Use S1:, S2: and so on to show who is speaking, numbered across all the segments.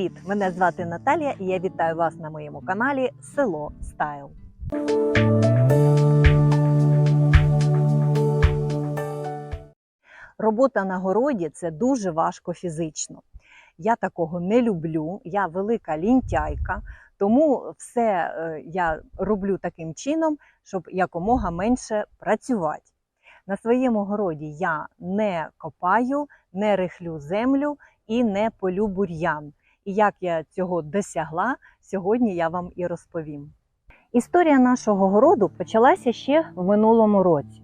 S1: Привіт! Мене звати Наталія і я вітаю вас на моєму каналі Село Стайл. Робота на городі це дуже важко фізично. Я такого не люблю, я велика лінтяйка, тому все е, я роблю таким чином, щоб якомога менше працювати. На своєму городі я не копаю, не рихлю землю і не полю бур'ян. І як я цього досягла, сьогодні я вам і розповім. Історія нашого городу почалася ще в минулому році,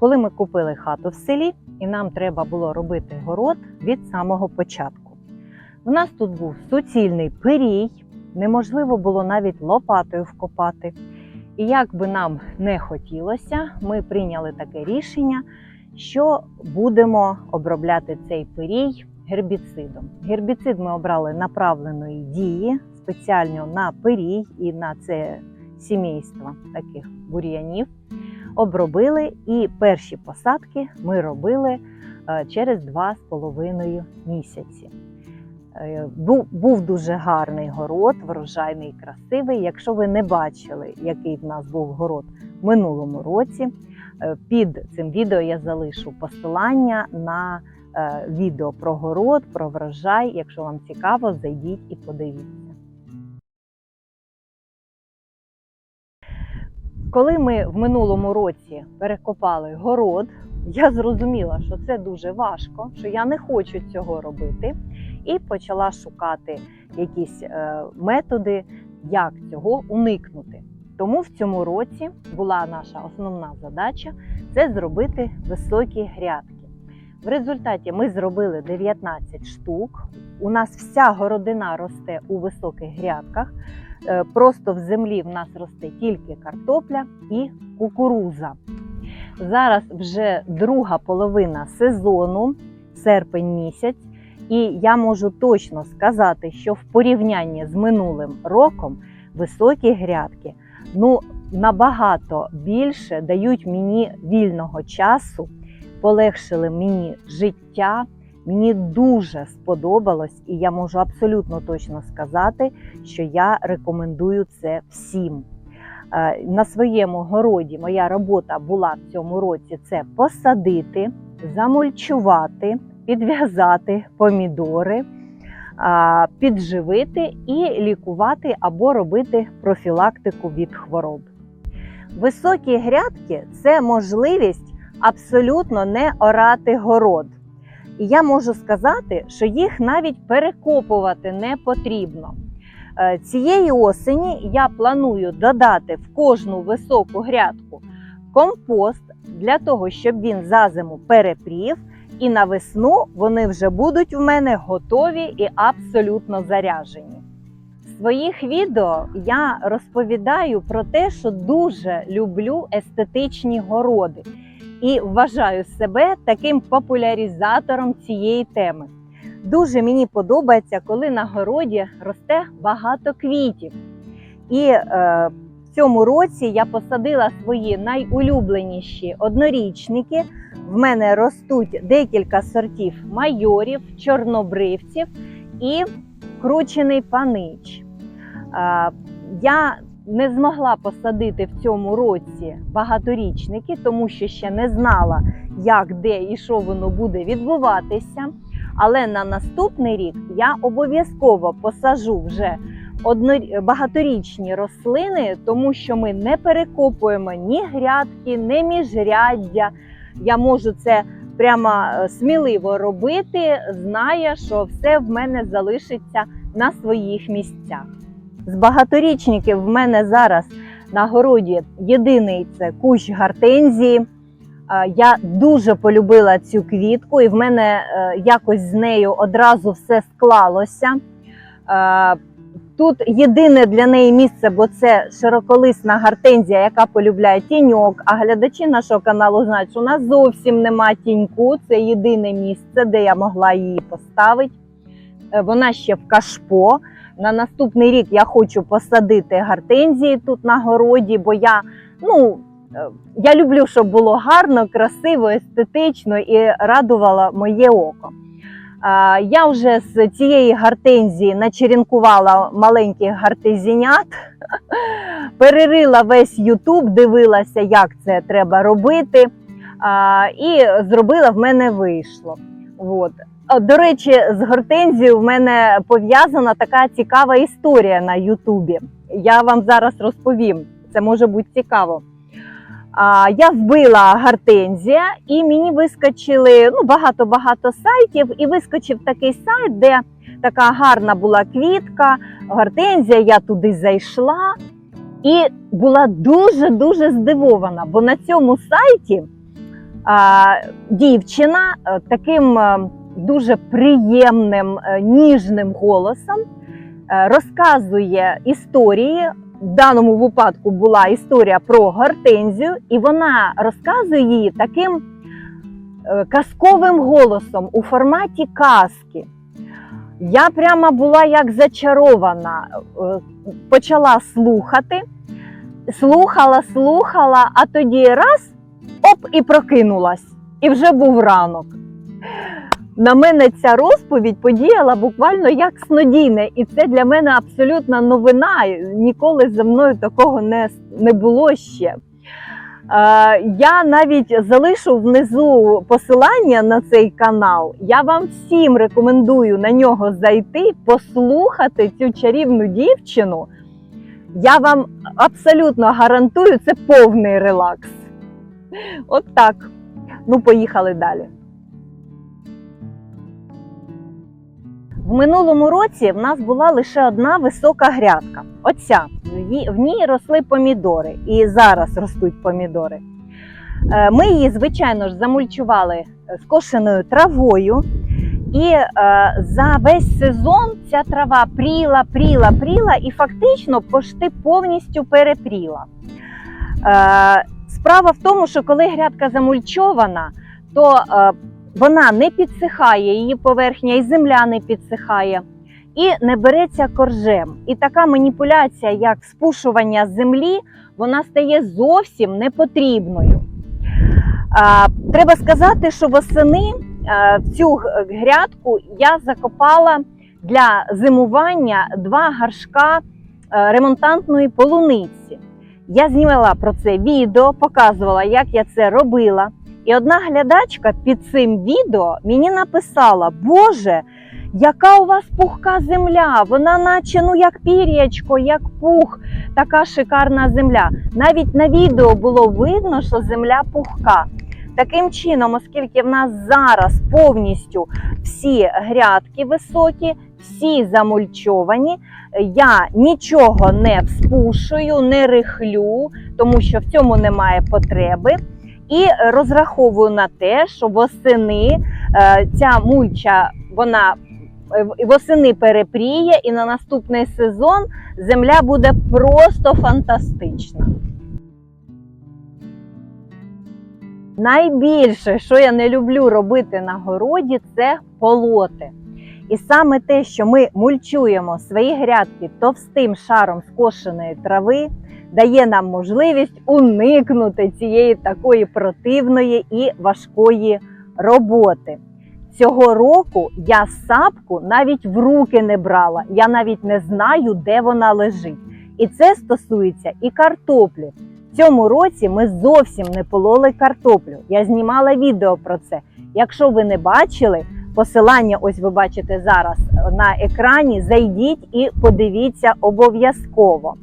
S1: коли ми купили хату в селі, і нам треба було робити город від самого початку. У нас тут був суцільний пирій, неможливо було навіть лопатою вкопати. І як би нам не хотілося, ми прийняли таке рішення, що будемо обробляти цей пирій гербіцидом. Гербіцид ми обрали направленої дії спеціально на пирій і на це сімейство таких бур'янів. Обробили і перші посадки ми робили е, через 2,5 місяці. Е, Був, дуже гарний город, врожайний, красивий. Якщо ви не бачили, який в нас був город в минулому році, е, під цим відео я залишу посилання на відео про город, про врожай. Якщо вам цікаво, зайдіть і подивіться. Коли ми в минулому році перекопали город, я зрозуміла, що це дуже важко, що я не хочу цього робити, і почала шукати якісь е, методи, як цього уникнути. Тому в цьому році була наша основна задача це зробити високі грядки. В результаті ми зробили 19 штук. У нас вся городина росте у високих грядках. Е, Просто в землі в нас росте тільки картопля і кукуруза. Зараз вже друга половина сезону, серпень місяць, і я можу точно сказати, що в порівнянні з минулим роком високі грядки ну, набагато більше дають мені вільного часу, полегшили мені життя. Мені дуже сподобалось, і я можу абсолютно точно сказати, що я рекомендую це всім. Е, На своєму городі моя робота була в цьому році це посадити, замульчувати, підв'язати помідори, підживити і лікувати або робити профілактику від хвороб. Високі грядки це можливість абсолютно не орати город. І я можу сказати, що їх навіть перекопувати не потрібно. Е, Цієї осені я планую додати в кожну високу грядку компост для того, щоб він за зиму перепрів, і на весну вони вже будуть в мене готові і абсолютно заряжені. В своїх відео я розповідаю про те, що дуже люблю естетичні городи і вважаю себе таким популяризатором цієї теми. Дуже мені подобається, коли на городі росте багато квітів. І е, в цьому році я посадила свої найулюбленіші однорічники. В мене ростуть декілька сортів майорів, чорнобривців і кручений панич. Е, я не змогла посадити в цьому році багаторічники, тому що ще не знала, як, де і що воно буде відбуватися. Але на наступний рік я обов'язково посажу вже багаторічні рослини, тому що ми не перекопуємо ні грядки, ні міжряддя. Я можу це прямо е, сміливо робити, знає, що все в мене залишиться на своїх місцях. З багаторічників в мене зараз на городі єдиний це кущ гортензії. Е, Я дуже полюбила цю квітку, і в мене е, якось з нею одразу все склалося. Е, Тут єдине для неї місце, бо це широколисна гортензія, яка полюбляє тіньок. А глядачі нашого каналу знають, що у нас зовсім нема тіньку. Це єдине місце, де я могла її поставити. Вона ще в кашпо. На наступний рік я хочу посадити гортензії тут на городі, бо я ну. Е, Я люблю, щоб було гарно, красиво, естетично і радувало моє око. Я вже з цієї гартензії начеренкувала маленьких гартезінят, перерила весь Ютуб, дивилася, як це треба робити. І зробила в мене вийшло. От. До речі, з гортензією в мене пов'язана така цікава історія на Ютубі. Я вам зараз розповім. Це може бути цікаво. А, я вбила гортензія, і мені вискочили ну, багато-багато сайтів, і вискочив такий сайт, де така гарна була квітка, гортензія. Я туди зайшла і була дуже-дуже здивована, бо на цьому сайті дівчина е, таким е, дуже приємним, е, ніжним голосом розказує історії. В даному випадку була історія про гортензію, і вона розказує її таким казковим голосом у форматі казки. Я прямо була як зачарована, почала слухати, слухала, слухала, а тоді раз оп, і прокинулась. І вже був ранок. На мене ця розповідь подіяла буквально як снодійне, і це для мене абсолютна новина. Ніколи зі мною такого не, не було ще. Е, я навіть залишу внизу посилання на цей канал. Я вам всім рекомендую на нього зайти, послухати цю чарівну дівчину. Я вам абсолютно гарантую, це повний релакс. От так. Ну, поїхали далі. В минулому році в нас була лише одна висока грядка. Оця. В ній- росли помідори, і зараз ростуть помідори. Е, Ми її, звичайно ж, замульчували е, скошеною травою. І е, за весь сезон ця трава пріла, пріла, пріла і фактично пошти повністю перепріла. Е, справа в тому, що коли грядка замульчована, то е, вона не підсихає, її поверхня і земля не підсихає, і не береться коржем. І така маніпуляція, як спушування землі, вона стає зовсім непотрібною. А, треба сказати, що восени е, в цю грядку я закопала для зимування два горшка е, ремонтантної полуниці. Я знімала про це відео, показувала, як я це робила. І одна глядачка під цим відео мені написала: Боже, яка у вас пухка земля! Вона наче ну як пір'ячко, як пух, така шикарна земля. Навіть на відео було видно, що земля пухка. Таким чином, оскільки в нас зараз повністю всі грядки високі, всі замульчовані, я нічого не вспушую, не рихлю, тому що в цьому немає потреби. І розраховую на те, що восени е, ця мульча вона е, восени перепріє, і на наступний сезон земля буде просто фантастична. Найбільше, що я не люблю робити на городі, це полоти. І саме те, що ми мульчуємо свої грядки товстим шаром скошеної трави, дає нам можливість уникнути цієї такої противної і важкої роботи. Цього року я сапку навіть в руки не брала, я навіть не знаю, де вона лежить. І це стосується і картоплі. В цьому році ми зовсім не пололи картоплю. Я знімала відео про це. Якщо ви не бачили, посилання ось ви бачите зараз на екрані. Зайдіть і подивіться обов'язково.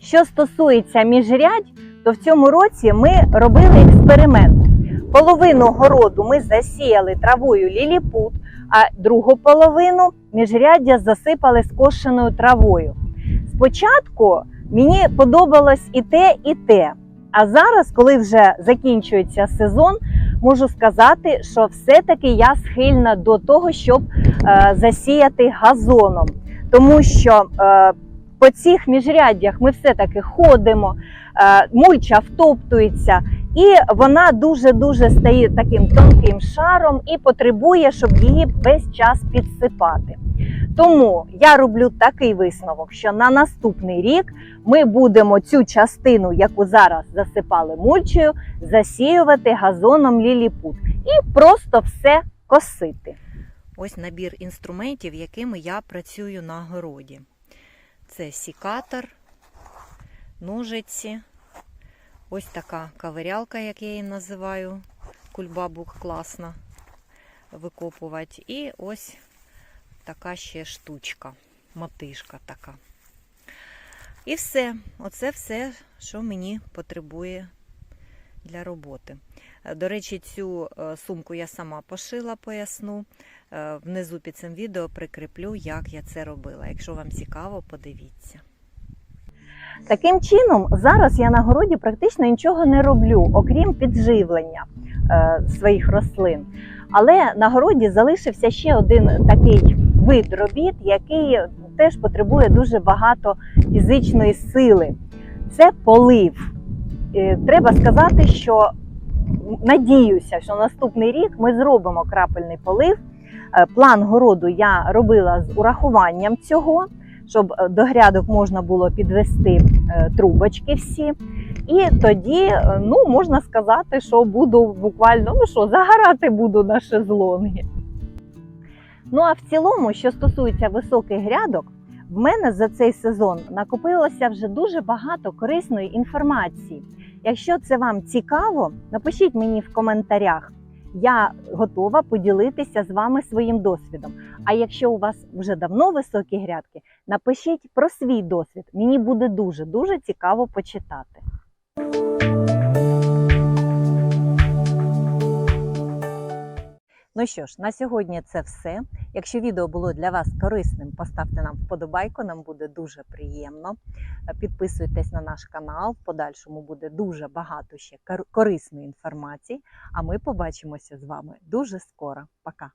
S1: Що стосується міжрядь, то в цьому році ми робили експеримент. Половину городу ми засіяли травою ліліпут, а другу половину міжряддя засипали скошеною травою. Спочатку мені подобалось і те, і те. А зараз, коли вже закінчується сезон, можу сказати, що все-таки я схильна до того, щоб е, засіяти газоном, тому що е, по цих міжряддях ми все-таки ходимо, е, мульча втоптується, і вона дуже-дуже стає таким тонким шаром і потребує, щоб її весь час підсипати. Тому я роблю такий висновок, що на наступний рік ми будемо цю частину, яку зараз засипали мульчею, засіювати газоном ліліпут і просто все косити. ось набір інструментів, якими я працюю на городі. Це сікатор, ножиці, ось така каверялка, як я її називаю. Кульбабук класно викопувати. І ось така ще штучка, мотишка така. І все. Оце все, що мені потребує для роботи. До речі, цю е, сумку я сама пошила, поясну. Е, Внизу під цим відео прикріплю, як я це робила. Якщо вам цікаво, подивіться. Таким чином, зараз я на городі практично нічого не роблю, окрім підживлення е, своїх рослин. Але на городі залишився ще один такий вид робіт, який теж потребує дуже багато фізичної сили. Це полив. Е, Треба сказати, що надіюся, що наступний рік ми зробимо крапельний полив. Е, План городу я робила з урахуванням цього, щоб е, до грядок можна було підвести е, трубочки всі. І тоді, е, ну можна сказати, що буду буквально ну що, загорати буду на шезлонги. Ну а в цілому, що стосується високих грядок, в мене за цей сезон накопилося вже дуже багато корисної інформації. Якщо це вам цікаво, напишіть мені в коментарях. Я готова поділитися з вами своїм досвідом. А якщо у вас вже давно високі грядки, напишіть про свій досвід. Мені буде дуже дуже цікаво почитати. Ну що ж, на сьогодні це все. Якщо відео було для вас корисним, поставте нам вподобайку, нам буде дуже приємно. Підписуйтесь на наш канал, в подальшому буде дуже багато ще кор- корисної інформації. А ми побачимося з вами дуже скоро. Пока!